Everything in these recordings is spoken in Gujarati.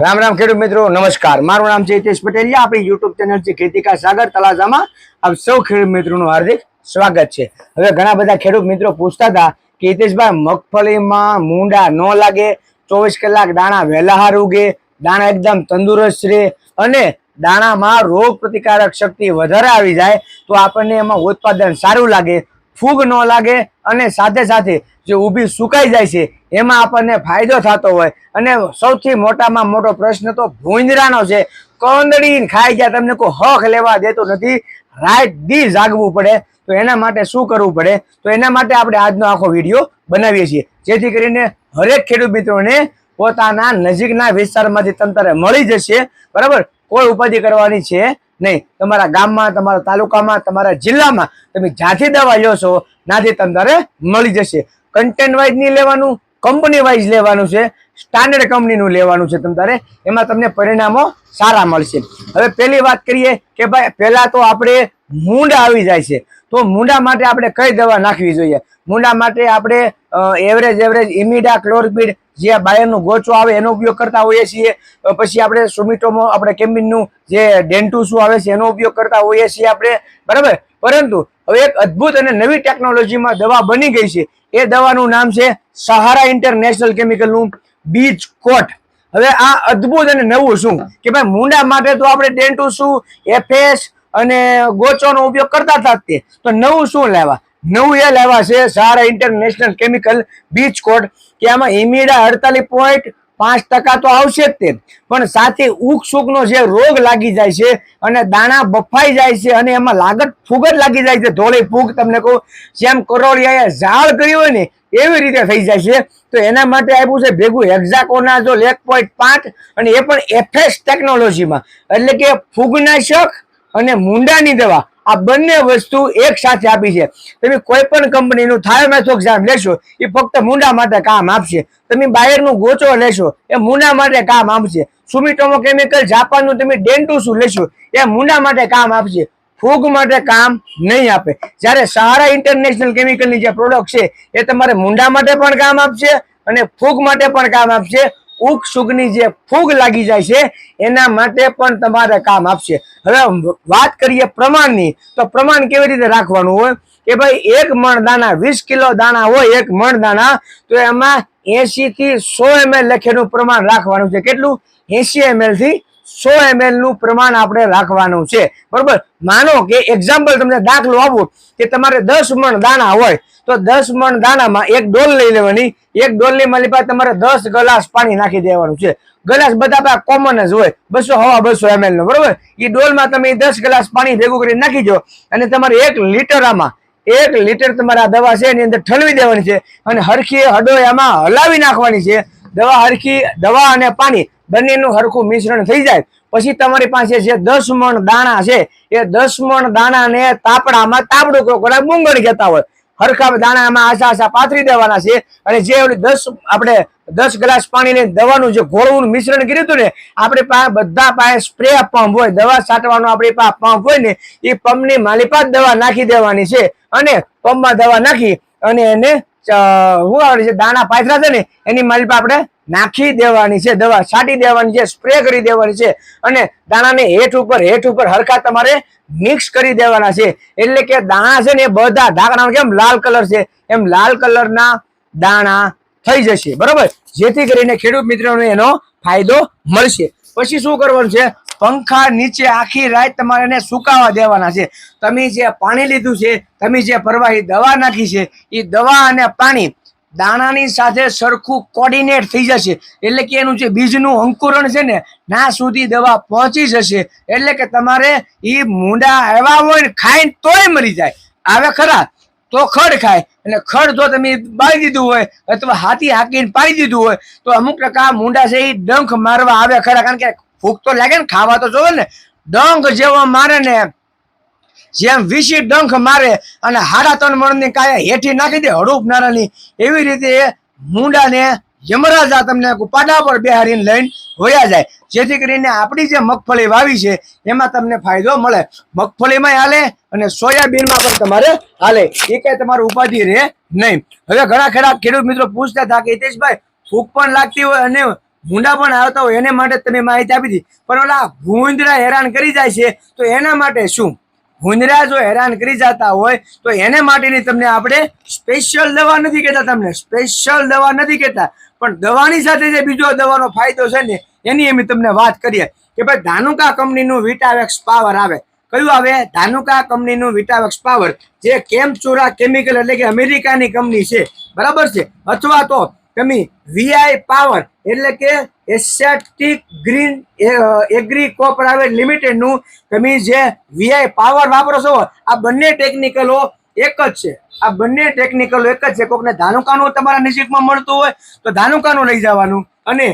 રામ રામ ખેડૂત મિત્રો, નમસ્કાર. મારું નામ છે હિતેશ પટેલિયા આપણી યુટ્યુબ ચેનલ છે ખેતીકા સાગર તલાજામાં આપ સૌ ખેડૂત મિત્રોનું હાર્દિક સ્વાગત છે. હવે ઘણા બધા ખેડૂત મિત્રો પૂછતા હતા કે હિતેશભાઈ, મગફળીમાં મૂંડા ન લાગે, ચોવીસ કલાક દાણા વહેલાહાર ઉગે, દાણા એકદમ તંદુરસ્ત રહે અને દાણામાં રોગ પ્રતિકારક શક્તિ વધારે આવી જાય, તો આપણને એમાં ઉત્પાદન સારું લાગે. ફૂગ ન લાગે અને સાથે સાથે જે ઊભી સુકાઈ જાય છે, એમાં આપણને ફાયદો થતો હોય. અને સૌથી મોટામાં મોટો પ્રશ્ન તો ભૂંજરાનો છે. કંદડી ખાઈ જાય તમને કોઈ હક લેવા દેતો નથી. રાઈટ દી જાગવું પડે. તો એના માટે શું કરવું પડે? તો એના માટે આપણે આજનો આખો વીડિયો બનાવીએ છીએ. જેથી કરીને હરેક ખેડૂત મિત્રોને પોતાના નજીકના વિસ્તારમાંથી તંત્રે મળી જશે. બરાબર? કોઈ ઉપાધિ કરવાની છે નહીં, તમારા ગામમાં, તમારા તાલુકામાં, તમારા જિલ્લામાં તમે જ્યાંથી દવા લો છો, ત્યાંથી તમારે મળી જશે. કન્ટેન્ટ વાઇઝ નહીં લેવાનું કંપની વાઇઝ લેવાનું છે સ્ટાન્ડર્ડ કંપનીનું લેવાનું છે તમારે એમાં તમને પરિણામો સારા મળશે. હવે પહેલી વાત કરીએ કે ભાઈ, પહેલાં તો આપણે મૂંડા આવી જાય છે. તો મૂંડા માટે આપણે કઈ દવા નાખવી જોઈએ? મૂંડા માટે આપણે એવરેજ એવરેજ ઇમિડા ક્લોરપીડ જે બાયરનું ગોચો આવે એનો ઉપયોગ કરતા હોઈએ છીએ. પછી આપણે સુમિટોમો, આપણે કેમ્બિનનું જે ડેન્ટુસું આવે છે એનો ઉપયોગ કરતા હોઈએ છીએ આપણે. બરાબર? પરંતુ હવે એક અદ્ભુત અને નવી ટેકનોલોજીમાં દવા બની ગઈ છે. એ દવાનું નામ છે સહારા ઇન્ટરનેશનલ કેમિકલનું બીજ કોટ. હવે આ અદ્ભુત અને નવું શું? કે ભાઈ મૂંડા માટે તો આપણે ડેન્ટુ શું, એફએસ અને ગોચોનો ઉપયોગ કરતા હતા તે. તો નવું શું લેવા નવું એલ એવા છે સારા ઇન્ટરનેશનલ કેમિકલ બીચ કોટ કે આમાં ઇમિડા અડતાલીસ પોઈન્ટ પાંચ ટકા તો આવશે જ તે પણ સાથે ઉક સુકનો જે રોગ લાગી જાય છે અને દાણા બફાઈ જાય છે અને એમાં લાગત ફૂગ જ લાગી જાય છે. ધોળી ફૂગ તમને કહું, જેમ કરોળિયાએ ઝાડ કર્યું હોય ને એવી રીતે થઈ જાય છે. તો એના માટે આપ્યું છે ભેગું હેક્ઝાકોનાઝોલ એક પોઈન્ટ પાંચ અને એ પણ એફએસ ટેકનોલોજીમાં એટલે કે ફૂગનાશક અને મૂંડાની દવા. આ બંને વસ્તુ એક સાથે આપી છે. તમે કોઈ પણ કંપનીનું થાયોમેથોક્સામ લેશો, એ ફક્ત મૂંડા માટે કામ આપશે. તમે બાયરનું ગોચો લેશો, એ મૂંડા માટે કામ આપશે. સુમિટોમો કેમિકલ જાપાનનું તમે ડેન્ટુસુ લેશો, એ મૂંડા માટે કામ આપશે. ફૂગ માટે કામ નહીં આપે. જ્યારે સહારા ઇન્ટરનેશનલ કેમિકલની જે પ્રોડક્ટ છે, એ તમારે મૂંડા માટે પણ કામ આપશે અને ફૂગ માટે પણ કામ આપશે. ઉક સુગની જે ફૂગ લાગી જાય છે, એના માટે પણ તમારે કામ આપશે. હવે વાત કરીએ પ્રમાણની, તો પ્રમાણ કેવી રીતે રાખવાનું હોય? કે ભાઈ, એક મણ દાણા વીસ કિલો દાણા હોય એક મણ દાણા તો એમાં એસી થી સો એમએલ લખેલું પ્રમાણ રાખવાનું છે. કેટલું? એસી એમએલથી સો એમએલનું પ્રમાણ આપણે રાખવાનું છે. બરોબર? માનો કે એક્ઝામ્પલ તમને દાખલો આપું, કે તમારે દસ મણ દાણા હોય, તો દસ મણ દાણામાં એક ડોલ લઈ લેવાની. એક ડોલની માલી પાસે તમારે દસ ગ્લાસ પાણી નાખી દેવાનું છે. ગ્લાસ બધા પાસે કોમન જ હોય, બસો હવા બસો એમએલ નો, બરોબર? એ ડોલમાં તમે દસ ગ્લાસ પાણી ભેગું કરી નાખી દો, અને તમારે એક લીટર આમાં, એક લીટર તમારે આ દવા છે એની અંદર ઠલવી દેવાની છે, અને હરખી હડો એમાં હલાવી નાખવાની છે. દવા હરખી, દવા અને પાણી બંનેનું હરખું મિશ્રણ થઈ જાય. પછી તમારી પાસે જે દસ મણ દાણા છે, એ દસ મણ દાણાને તાપડામાં તાપડું કરો કોના કહેતા હોય. હરખા દાણામાં આશા આશા પાથરી દેવાના છે. અને જે દસ, આપણે દસ ગ્લાસ પાણીને દવાનું જે ઘોળવું મિશ્રણ કર્યું હતું ને, આપણી પાસે બધા પાસે સ્પ્રે પંપ હોય, દવા છાંટવાનો આપણી પાસે પંપ હોય ને, એ પંપની માલિપા દવા નાખી દેવાની છે. અને પંપમાં દવા નાખી અને એને શું આવડે છે, દાણા પાથરા છે ને, એની માલિપા આપણે નાખી દેવાની છે, દવા છાંટી દેવાની છે સ્પ્રે કરી દેવાની છે. અને દાણાને હેઠ ઉપર હેઠ ઉપર હરખા તમારે મિક્સ કરી દેવાના છે. એટલે કે દાણા છે ને એ બધા ધાકણા કેમ લાલ કલર છે? એમ લાલ કલરના દાણા થઈ જશે. બરોબર? જેથી કરીને ખેડૂત મિત્રોને એનો ફાયદો મળશે. પછી શું કરવાનું છે? પંખા નીચે આખી રાત તમારે એને સુકાવા દેવાના છે. તમે જે પાણી લીધું છે, તમે જે પ્રવાહી દવા નાખી છે, એ દવા અને પાણી દાણાની સાથે સરખું કોર્ડિનેટ થઈ જશે. એટલે કે એનું જે બીજનું અંકુરણ છે ને, ના સુધી દવા પહોંચી જશે. એટલે કે તમારે એ મૂંડા આવ્યા હોય ને ખાઈને તોય મરી જાય. આવે ખરા? તો ખડ ખાય. અને ખડ જો તમે બાળી દીધું હોય અથવા હાથી હાકીને પાડી દીધું હોય, તો અમુક ટકા મૂંડા છે એ ડંખ મારવા આવે ખરા. કારણ કે ફૂક તો લાગે ને, ખાવા તો જોવે ને. ડંખ જેવો મારે ને, જેમ વીસી ડંખ મારે અને હાડા ત્રણ મણની કાયા હેઠી નાખી દે હડુપ નારાની એવી રીતે મૂંડાને યમરાજા તમને પાડા પર બેહારીને લઈને હોયા જાય. જેથી કરીને આપણી જે મગફળી વાવી છે, એમાં તમને ફાયદો મળે. મગફળીમાં હાલે અને સોયાબીનમાં પણ તમારે હાલે. એ કઈ તમારું ઉપાધિ રહે નહીં. હવે ઘણા ખરા ખેડૂત મિત્રો પૂછતા હતા કે, હિતેશભાઈ ફૂગ પણ લાગતી હોય અને ભૂંડા પણ આવતા હોય, એને માટે તમે માહિતી આપી હતી. પણ ઓલા ભૂંદરા હેરાન કરી જાય છે, તો એના માટે શું? ભૂંદરા જો હેરાન કરી જતા હોય, તો એને માટેની તમને આપણે સ્પેશિયલ દવા નથી કહેતા તમને. સ્પેશિયલ દવા નથી કહેતા. પણ દવાની સાથે જે બીજો દવાનો ફાયદો છે ને, એની અમે તમને વાત કરીએ કે ભાઈ ધાનુકા કંપનીનું વિટાવેક્સ પાવર આવે. કયું આવે? ધાનુકા કંપનીનું વિટાવેક્સ પાવર જે કેમચોરા કેમિકલ એટલે કે અમેરિકાની કંપની છે. બરાબર છે? અથવા તો તમે વીઆઈ પાવર એટલે કે એસેટિક ગ્રીન એગ્રી કોપરાવેટ લિમિટેડનું તમે જે વીઆઈ પાવર વાપરો છો, આ બંને ટેકનિકલો એક જ છે. આ બંને ટેકનિકલ એક જ છે. કોકને ધાનુકાનું તમારા નજીકમાં મળતું હોય તો ધાનુકાનું લઈ જવાનું અને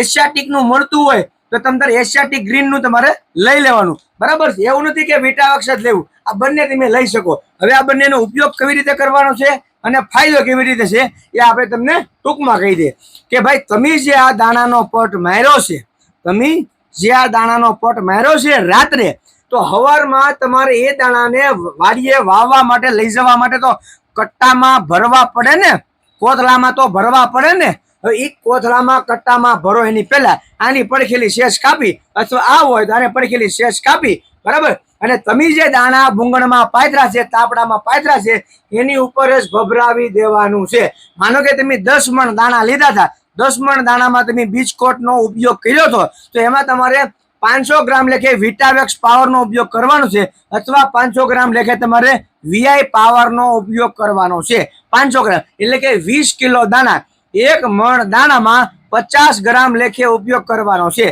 એશિયાટિકનું મળતું હોય તો તમારે એશિયાટિક ગ્રીનનું તમારે લઈ લેવાનું. બરાબર છે? એવું નથી કે વિટાવક્ષ જ લેવું. આ બંને તમે લઈ શકો. હવે આ બંનેનો ઉપયોગ કેવી રીતે કરવાનો છે અને ફાયદો કેવી રીતે છે એ આપણે તમને ટૂંકમાં કહી દઈએ. કે ભાઈ, તમે જે આ દાણાનો પટ માર્યો છે, તમે જે આ દાણાનો પટ માર્યો છે રાત્રે તો હવારમાં તમારે એ દાણાને વાડીએ વાવવા માટે લઈ જવા માટે તો કટ્ટામાં ભરવા પડે ને? કોથળામાં તો ભરવા પડે ને? હવે એ કોથળામાં, કટ્ટામાં ભરો એની પહેલા. આની પડખેલી શેષ કાપી, અથવા આ હોય તો આને પડખેલી શેષ કાપી. બરાબર? અને તમે જે દાણા ભૂંગળમાં પાથરા છે, તાપડામાં પાથરા છે, એની ઉપર જ ભભરાવી દેવાનું છે. માનો કે તમે દસ મણ દાણા લીધા હતા. દસ મણ દાણામાં તમે બીજકોટનો ઉપયોગ કર્યો હતો. તો એમાં તમારે પાંચસો ગ્રામ લેખે વિટાવેક્સ પાવરનો ઉપયોગ કરવાનો છે અથવા પાંચસો ગ્રામ લેખે તમારે વીઆઈ પાવરનો ઉપયોગ કરવાનો છે. પાંચસો ગ્રામ એટલે કે વીસ કિલો દાણા. એક મણ દાણામાં પચાસ ગ્રામ લેખે ઉપયોગ કરવાનો છે.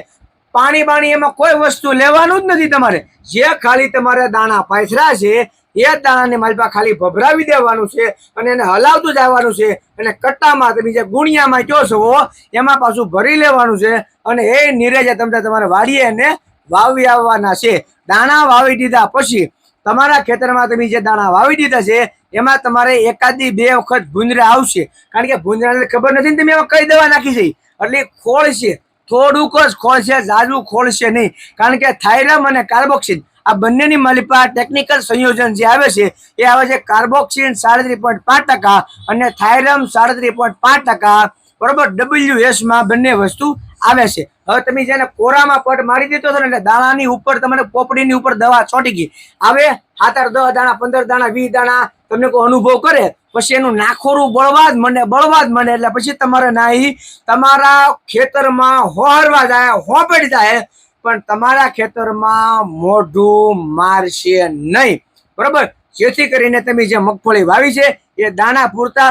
પાણી બાણી એમાં કોઈ વસ્તુ લેવાનું જ નથી તમારે. જે ખાલી તમારે દાણા પાથરા છે એ દાણાને માલપા ખાલી ભભરાવી દેવાનું છે અને એને હલાવતું જવાનું છે અને કટ્ટામાં તમે જે ગુણિયામાં કહો છો, એમાં પાછું ભરી લેવાનું છે અને એ નિરેજા તમને તમારે વાડીએ એને વાવી આવવાના છે. દાણા વાવી દીધા પછી તમારા ખેતરમાં તમે જે દાણા વાવી દીધા છે, એમાં તમારે એકાદી બે વખત ભૂંદરા આવશે. કારણ કે ભૂંદરાને ખબર નથી ને તમે એમાં કઈ દવા નાખી છે. એટલે ખોળ છે થોડુંક જ ખોળ છે જાજુ ખોળ છે નહીં. કારણ કે થાઇરમ અને કાર્બોક્સિન આ બંનેની મલિપા ટેકનિકલ સંયોજન જે આવે છે, એ આવે છે કાર્બોક્સિન સાડત્રી પોઈન્ટ પાંચ ટકા અને થાઇરમ સાડત્રી પોઈન્ટ પાંચ ટકા. બરોબર? ડબલ્યુએસમાં બંને વસ્તુ આવે છે. હવે તમે જેને કોરામાં પટ મારી દીધો છો ને, એટલે દાણાની ઉપર તમારે પોપડીની ઉપર દવા છોટી ગઈ. આવે? હાતર દસ દાણા, પંદર દાણા, વીસ દાણા તમને કોઈ અનુભવ કરે? પછી એનું નાખોરું બળવા જ મને, બળવા જ મને, એટલે પછી તમારે નાહી તમારા ખેતરમાં હોહરવા જાય, હોપડી જાય પણ તમારા ખેતરમાં મોઢું મારશે નહીં. બરોબર? જેથી કરીને તમે જે મગફળી વાવી છે, એ દાણા પૂરતા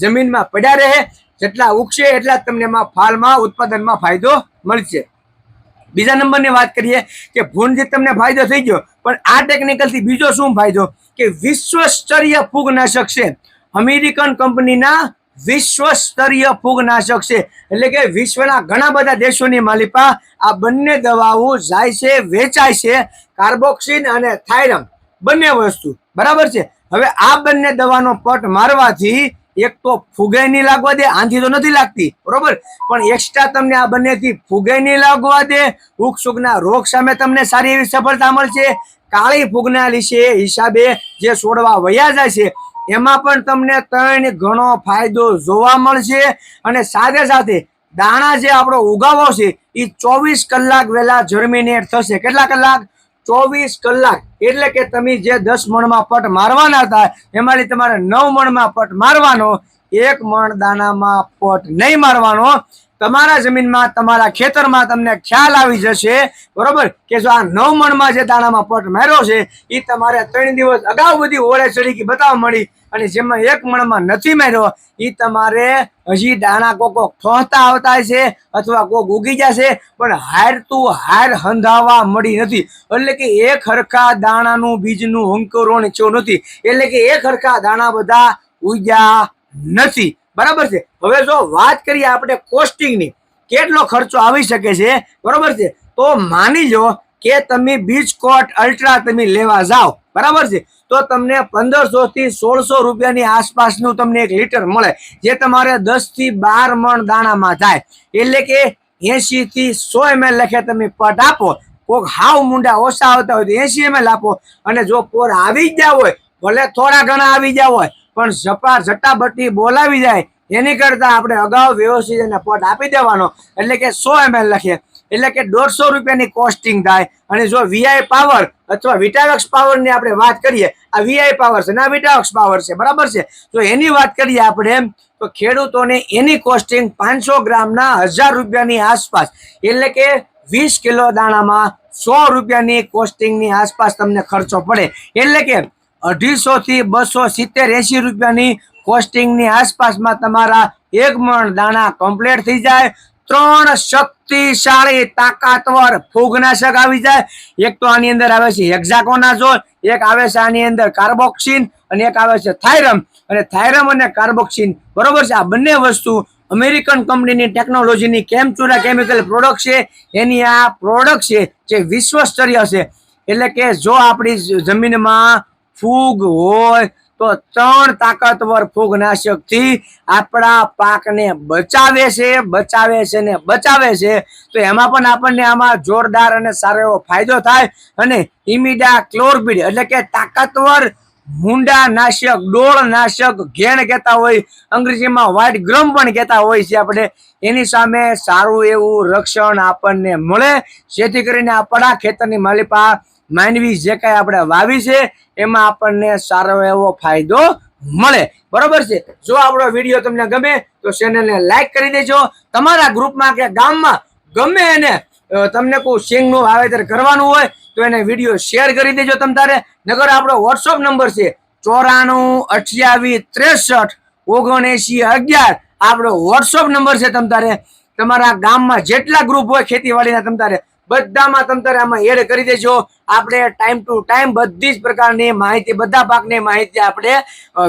જમીનમાં પડ્યા રહે. જેટલા ઉગશે એટલા તમને એમાં ફાલમાં, ઉત્પાદનમાં ફાયદો મળશે. બીજા નંબરની વાત કરીએ કે ભૂંડથી તમને ફાયદો થઈ ગયો, પણ આ ટેકનિકલથી બીજો શું ફાયદો? કે વિશ્વ સ્તરીય ફૂગનાશક છે. અમેરિકન કંપનીના વિશ્વ સ્તરીય ફૂગનાશક છે. એટલે કે વિશ્વના ઘણા બધા દેશોની માલિપા આ બંને દવાઓ જાય છે, વેચાય છે, કાર્બોક્સિન અને થાઇરમ. બંને વસ્તુ. બરાબર છે? હવે આ બંને દવાનો પટ મારવાથી એક તો ફુગે નહીં લાગવા દે, આંધી તો નથી લાગતી. બરોબર? પણ એક્સ્ટ્રા તમને આ બંનેથી ફુગે નહીં લાગવા દે, ઉગસુગના સુગના રોગ સામે તમને સારી એવી સફળતા મળશે. કાળી ફૂગના લીશે હિસાબે જે છોડવા વયા જાય છે એમાં પણ તમને ત્રણ ઘણો ફાયદો જોવા મળશે અને સાથે સાથે દાણા જે આપણો ઉગાવો છે એ ચોવીસ કલાક વહેલા જર્મિનેટ થશે. કેટલા કલાક? ચોવીસ કલાક. એટલે કે તમે જે દસ મણમાં પટ મારવાના હતા, એમાંથી તમારે નવ મણમાં પટ મારવાનો, એક મણ દાણામાં પટ નહીં મારવાનો. તમારા જમીનમાં, તમારા ખેતરમાં તમને ખ્યાલ આવી જશે, બરોબર? કે જો આ નવ મણમાં જે દાણામાં પટ માર્યો છે એ તમારે ત્રણ દિવસ અગાઉ બધી ઓળે ચડી બતાવવા મળી. અને જેમાં એક મણમાં નથી માર્યો એ તમારે હજી દાણા કોક કોક ઠોંતા આવતા છે અથવા કોક ઉગી જશે, પણ હાર તું હાર હંધાવા મળી નથી. એટલે કે એક હરખા દાણાનું બીજનું અંકુરણ થયું નથી. એટલે કે એક હરખા દાણા બધા ઉગ્યા નથી. બરાબર છે? હવે જો વાત કરીએ આપણે કોસ્ટિંગની કેટલો ખર્ચો આવી શકે છે? બરાબર છે? તો માની લો કે તમે બીચ કોટ અલ્ટ્રા તમે લેવા જાઓ, બરાબર છે? તો તમને પંદરસો થી સોળસો રૂપિયાની આસપાસનું તમને એક લીટર મળે, જે તમારે દસથી બાર મણ દાણામાં થાય. એટલે કે એસી થી સો એમએલ લખે તમે પટ આપો, કોક હાવ મુંડા ઓછા આવતા હોય તો એસી એમએલ આપો. અને જો પોર આવી જ ગયા હોય, ભલે થોડા ઘણા આવી ગયા હોય પણ ઝપા ઝટાબટી બોલાવી જાય, એની કરતાં આપણે અગાઉ વ્યવસ્થિત એને પોટ આપી દેવાનો. એટલે કે સો એમએલ લખીએ. એટલે કે દોઢસો રૂપિયાની કોસ્ટિંગ થાય. અને જો વીઆઈ પાવર અથવા વિટાવક્સ પાવરની આપણે વાત કરીએ, આ વીઆઈ પાવર છે ના વિટાવક્સ પાવર છે, બરાબર છે? તો એની વાત કરીએ આપણે, તો ખેડૂતોને એની કોસ્ટિંગ પાંચસો ગ્રામના હજાર રૂપિયાની આસપાસ, એટલે કે વીસ કિલો દાણામાં સો રૂપિયાની કોસ્ટિંગની આસપાસ તમને ખર્ચો પડે. એટલે કે અઢીસો થી બસો સિત્તેર એસી રૂપિયાની કોસ્ટિંગની આસપાસમાં તમારા એક મણ દાણા કમ્પ્લીટ થઈ જાય. ત્રણ શક્તિશાળી તાકાતવર ફૂગનાશક આવી જાય. એક તો આની અંદર આવે છે હેક્ઝાકોનાઝોલ એક આવે છે આની અંદર કાર્બોક્સિન અને એક આવે છે થાઇરમ અને થાઇરમ અને કાર્બોક્સિન બરોબર છે? આ બંને વસ્તુ અમેરિકન કંપનીની ટેકનોલોજીની કેમચુરા કેમિકલ પ્રોડક્ટ છે? એની આ પ્રોડક્ટ છે જે વિશ્વ સ્તરીય છે. એટલે કે જો આપણી જમીનમાં ફૂગ હોય તો ત્રણ તાકાતવર ફૂગનાશકથી આપણા પાકને બચાવે છે બચાવે છે ને બચાવે છે. તો એમાં પણ આપણને આમાં જોરદાર અને સારો એવો ફાયદો થાય અને ઇમિડા ક્લોરબીડ એટલે કે તાકાતવર મુંડા નાશક ડોળ નાશક ઘેણ કહેતા હોય, અંગ્રેજીમાં વ્હાઇટ ગ્રમ પણ કહેતા હોય છે આપણે. એની સામે સારું એવું રક્ષણ આપણને મળે, જેથી કરીને આપણા ખેતરની માલિપા માનવી જે કાંઈ આપણે વાવી છે, એમાં આપણને સારો એવો ફાયદો મળે. બરોબર છે? જો આપણો વીડિયો તમને ગમે, તો ચેનલને લાઈક કરી દેજો. તમારા ગ્રુપમાં કે ગામમાં ગમે એને તમને કોઈ સિંગનું વાવેતર કરવાનું હોય, તો એને વીડિયો શેર કરી દેજો તમ તારે. નગર આપણો વોટ્સઅપ નંબર છે ચોરાણું અઠ્યાવીસ ત્રેસઠ ઓગણએંશી અગિયાર. આપણો વોટ્સઅપ નંબર છે તમ તારે. તમારા ગામમાં જેટલા ગ્રુપ હોય ખેતીવાડીના તમ તારે બધામાં તમ તારે આમાં એડ કરી દેજો. આપણે ટાઈમ ટુ ટાઈમ બધી જ પ્રકારની માહિતી, બધા પાકની માહિતી આપણે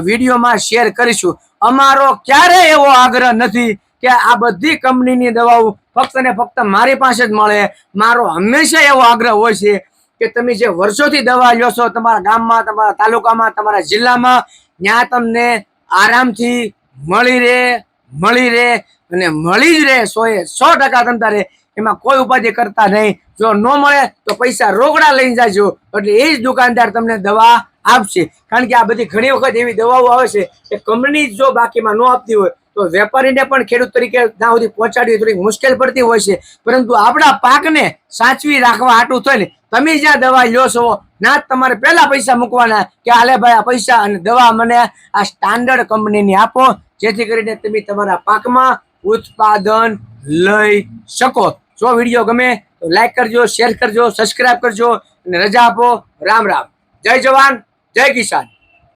વિડીયોમાં શેર કરીશું. અમારો ક્યારેય એવો આગ્રહ નથી કે આ બધી કંપનીની દવાઓ ફક્ત ને ફક્ત મારી પાસે જ મળે. મારો હંમેશા એવો આગ્રહ હોય છે કે તમે જે વર્ષોથી દવા લ્યો છો, તમારા ગામમાં, તમારા તાલુકામાં, તમારા જિલ્લામાં, ત્યાં તમને આરામથી મળી રહે મળી રહે અને મળી જ રહે. એ સો ટકા તમ તારે એમાં કોઈ ઉપાધિ કરતા નહીં. જો ન મળે તો પૈસા રોકડા લઈને જાજો. એટલે એ જ દુકાનદાર તમને દવા આપશે. કારણ કે આ બધી ઘણી વખત એવી દવાઓ આવે છે કે કંપની જો બાકીમાં ન આપતી હોય, તો વેપારીને પણ ખેડૂત તરીકે ત્યાં સુધી પહોંચાડવી થોડીક મુશ્કેલ પડતી હોય છે. પરંતુ આપણા પાકને સાચવી રાખવા આટું થઈને તમે જ્યાં દવા લો છો, ના તમારે પહેલા પૈસા મૂકવાના કે હાલે ભાઈ આ પૈસા અને દવા મને આ સ્ટાન્ડર્ડ કંપનીની આપો. જેથી કરીને તમે તમારા પાકમાં ઉત્પાદન લઈ શકો. જો વીડિયો ગમે તો લાઈક કરજો શેર કરજો સબસ્ક્રાઈબ કરજો અને રજા આપો. રામ રામ. જય જવાન, જય કિસાન.